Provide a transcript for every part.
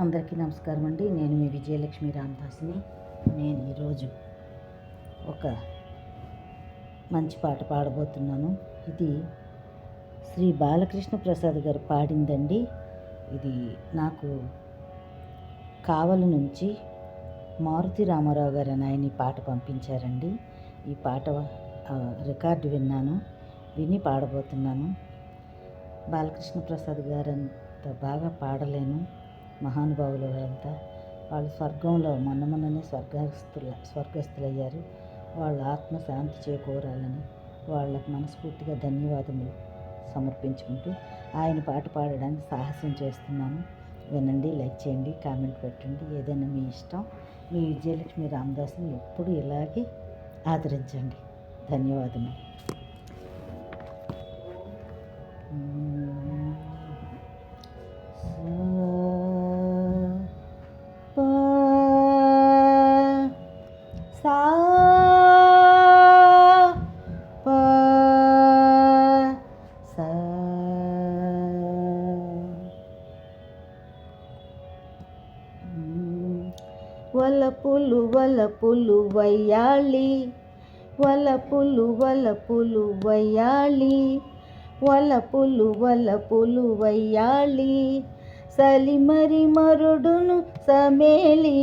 అందరికీ నమస్కారం అండి. నేను మీ విజయలక్ష్మి రామదాస్ని. నేను ఈరోజు ఒక మంచి పాట పాడబోతున్నాను. ఇది శ్రీ బాలకృష్ణ ప్రసాద్ గారు పాడిందండి. ఇది నాకు కావలి నుంచి మారుతి రామారావు గారు అని ఆయన ఈ పాట పంపించారండి. ఈ పాట రికార్డు విన్నాను విని పాడబోతున్నాను. బాలకృష్ణ ప్రసాద్ గారు అంత బాగా పాడలేను. మహానుభావులు అంతా వాళ్ళు స్వర్గంలో మొన్న మొన్ననే స్వర్గస్థుల స్వర్గస్థులయ్యారు. వాళ్ళ ఆత్మ శాంతి చేకూరాలని వాళ్ళకు మనస్ఫూర్తిగా ధన్యవాదములు సమర్పించుకుంటూ ఆయన పాట పాడడానికి సాహసం చేస్తున్నాను వినండి లైక్ చేయండి కామెంట్ పెట్టండి. ఏదైనా మీ ఇష్టం మీ విజయలక్ష్మి రామదాస్ని ఎప్పుడు ఇలాగే ఆదరించండి. ధన్యవాదములు. వలపులు వలపులు వయ్యాళి వలపులు వలపులు వయ్యాళి వలపులు వలపులు వయ్యాళి సలిమరి మరుడును సమేలి.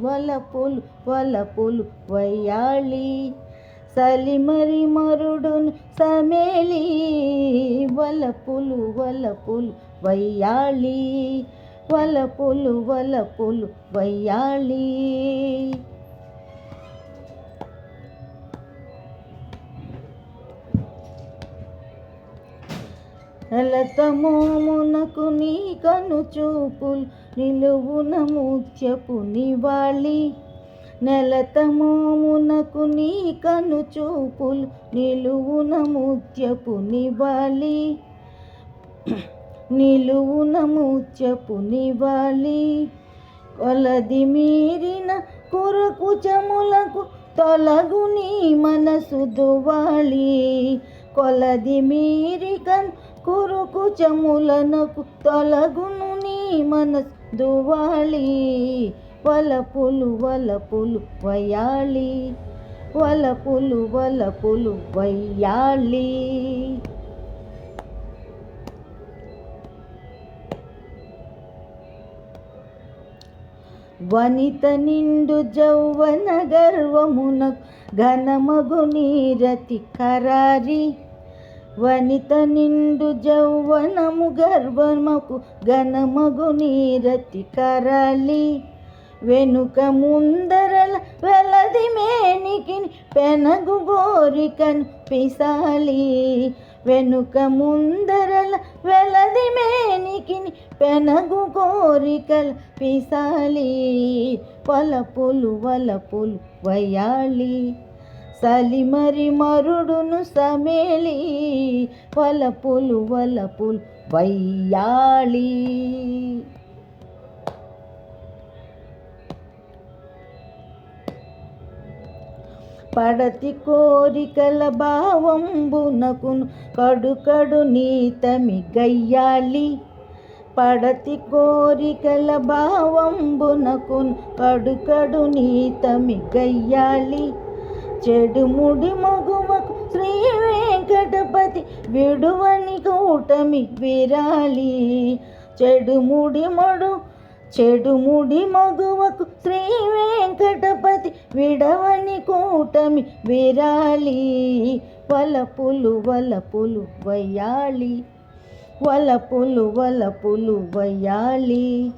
వలపులు వలపులు వయ్యాళి సలిమరి మరుడును సమేలి. వలపులు వలపులు వయ్యాలి. వలపులు వలపులు వయ్యాళి. లతమోమునకు నీ కను చూపులు నిలువున ముత్యపు నివాళి. నెలతమోమునకు నీ కను చూపులు నిలువున ముత్యపు నివాళి. నిలువున ముత్యపు నివాలి కొలది మీరిన కొరకు చములకు తొలగు నీ మనసు దువాలి కొలది మీరి కన్ కురుకు చములనకు తొలగును నీ మనసు దువాలి వలపులు వలపులు వయాలి వలపులు వలపులు వయ్యాలి వనిత నిండు జౌవన గర్వమునకు ఘనమగు నీరతి కరారి వనిత నిండు జౌవనము గర్వముకు ఘనమగు నీరతి కరాలి వెనుక ముందరల వెలది మేనికి పెనగు గోరికను పిసాలి వెనుక ముందరల వెలది మేనికి పెనగు కోరికల పిసాలి వలపులు వలపులు వయాలి సలిమరి మరుడును సమేలి. వలపులు వలపులు వయ్యాళి. పడతి కోరికల భావంబునకును కడుకడు నీతమి గయ్యాలి పడతి కోరికల భావంబునకును కడుకడు నీతమి గయ్యాలి చెడుముడి మగువకు శ్రీ వెంకటపతి విడువని కూటమి విరాలి చెడుముడి మడు చెడుముడి మగువకు శ్రీ వెంకట విడవని కూటమి విరాలి వలపులు వలపులు వయ్యాలి వలపులు వలపులు వయ్యాలి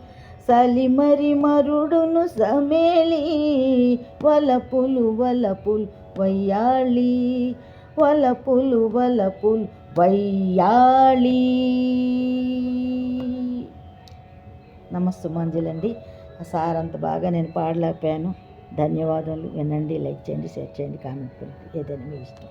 సలిమరి మరుడును సమేలి వలపులు వలపులు వయ్యాలి వలపులు వలపులు వయ్యాళి. నమస్తే మంజులండి. ఆ సార్ అంత బాగా నేను పాడలేకపోయాను. ధన్యవాదాలు. వినండి లైక్ చేయండి షేర్ చేయండి కామెంట్ పెట్టండి ఏదైనా మీ ఇష్టం.